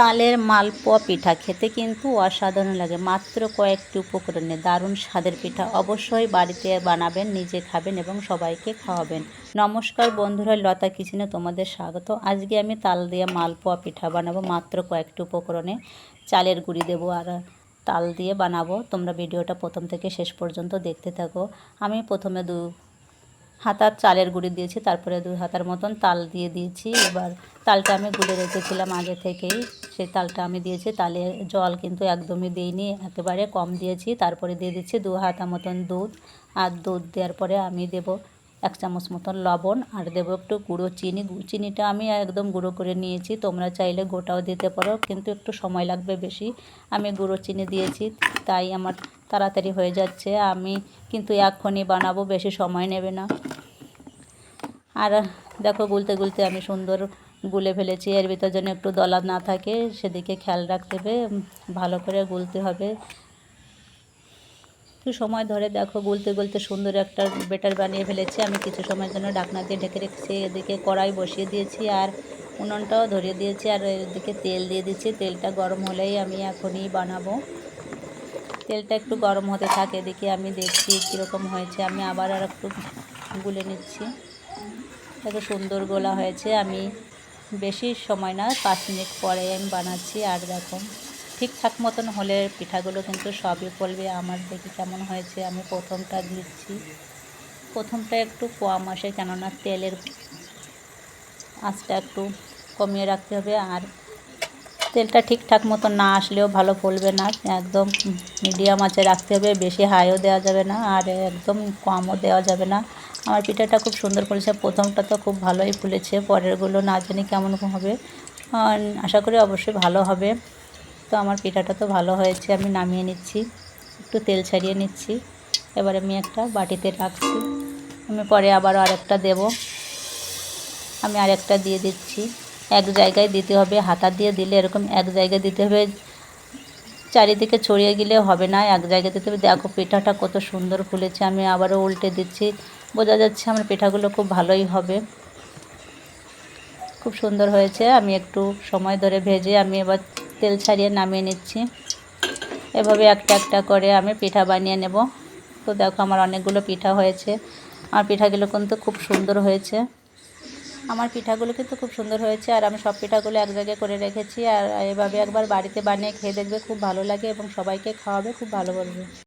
তালের মালপোয়া পিঠা খেতে কিন্তু অসাধারণ লাগে। মাত্র কয়েকটি উপকরণে দারুণ স্বাদের পিঠা অবশ্যই বাড়িতে বানাবেন, নিজে খাবেন এবং সবাইকে খাওয়াবেন। নমস্কার বন্ধুরা, লতা কিচেনে তোমাদের স্বাগত। আজকে আমি তাল দিয়ে মালপোয়া পিঠা বানাবো। মাত্র কয়েকটি উপকরণে চালের গুঁড়ি দেবো আর তাল দিয়ে বানাবো। তোমরা ভিডিওটা প্রথম থেকে শেষ পর্যন্ত দেখতে থাকো। আমি প্রথমে দু হাতার চালের গুঁড়ি দিয়েছি, তারপরে দুই হাতার মতন তাল দিয়ে দিয়েছি। এবার তালটা আমি গুলে রেখেছিলাম আগে থেকেই। সেই তালটা আমি দিয়েছি। তালে জল কিন্তু একদমই দিইনি, একেবারে কম দিয়েছি। তারপরে দিয়ে দিচ্ছি দু হাতা মতন দুধ। আর দুধ দেওয়ার পরে আমি দেব এক চামচ মতন লবণ আর দেবো একটু গুঁড়ো চিনি। চিনিটা আমি একদম গুঁড়ো করে নিয়েছি। তোমরা চাইলে গোটাও দিতে পারো, কিন্তু একটু সময় লাগবে বেশি। আমি গুঁড়ো চিনি দিয়েছি, তাই আমার তাড়াতাড়ি হয়ে যাচ্ছে। আমি কিন্তু এক্ষুনি বানাবো, বেশি সময় নেবে না। আর দেখো, গুলতে গুলতে আমি সুন্দর গুলে ফেলেছি। এর ভিতর যেন একটু দলা না থাকে, সেদিকে খেয়াল রাখতে হবে, ভালো করে গুলতে হবে। একটু সময় ধরে দেখো, গুলতে গুলতে সুন্দর একটা বেটার বানিয়ে ফেলেছি। আমি কিছু সময়ের জন্য ডাকনা দিয়ে ঢেকে রেখেছি, এদিকে কড়াই বসিয়ে দিয়েছি আর উনুনটাও ধরিয়ে দিয়েছি আর এদিকে তেল দিয়ে দিচ্ছি। তেলটা গরম হলেই আমি এখনই বানাবো। তেলটা একটু গরম হতে থাকে, এদিকে আমি দেখছি কীরকম হয়েছে। আমি আবার আর একটু গুলে নিচ্ছি। এত সুন্দর গোলা হয়েছে, আমি বেশি সময় না, পাঁচ মিনিট পরে আমি বানাচ্ছি আর দেখো, ঠিকঠাক মতন হলে পিঠাগুলো কিন্তু সবই পড়বে। আমার দেখি কেমন হয়েছে, আমি প্রথমটা দিচ্ছি। প্রথমটা একটু কম আসে কেননা তেলের আঁচটা একটু কমিয়ে রাখতে হবে আর তেলটা ঠিকঠাক মতো না আসলেও ভালো ফলবে না। একদম মিডিয়াম আঁচে রাখতে হবে, বেশি হাইও দেওয়া যাবে না আর একদম কমও দেওয়া যাবে না। আমার পিঠাটা খুব সুন্দর করেছে, প্রথমটা তো খুব ভালোই ফুলেছে, পরেরগুলো না জানি কেমন হবে। আশা করি অবশ্যই ভালো হবে। তো আমার পিঠাটা তো ভালো হয়েছে, আমি নামিয়ে নিচ্ছি, একটু তেল ছাড়িয়ে নিচ্ছি। এবার আমি একটা বাটিতে রাখছি, আমি পরে আবার আরেকটা দেব। আমি আরেকটা দিয়ে দিচ্ছি। এক জায়গায় দিতে হবে, হাতা দিয়ে দিলে এরকম এক জায়গায় দিতে হবে। চারিদিকে ছড়িয়ে গেলে হবে না, এক জায়গায় দিতে হবে। দেখো পিঠাটা কত সুন্দর ফুলেছে, আমি আবারও উল্টে দিচ্ছি। বোঝা যাচ্ছে আমার পিঠাগুলো খুব ভালোই হবে। খুব সুন্দর হয়েছে, আমি একটু সময় ধরে ভেজে আমি এবার তেল ছাড়িয়ে নামিয়ে নিচ্ছি। এভাবে একটা একটা করে আমি পিঠা বানিয়ে নেব। তো দেখো আমার অনেকগুলো পিঠা হয়েছে আমার পিঠাগুলো কিন্তু খুব সুন্দর হয়েছে। আমার পিঠাগুলো কিন্তু খুব সুন্দর হয়েছে আর আমি সব পিঠাগুলো এক জায়গায় করে রেখেছি আর এভাবে একবার বাড়িতে বানিয়ে খেয়ে দেখবে খুব ভালো লাগে এবং সবাইকে খাওয়াবে, খুব ভালো বলবে।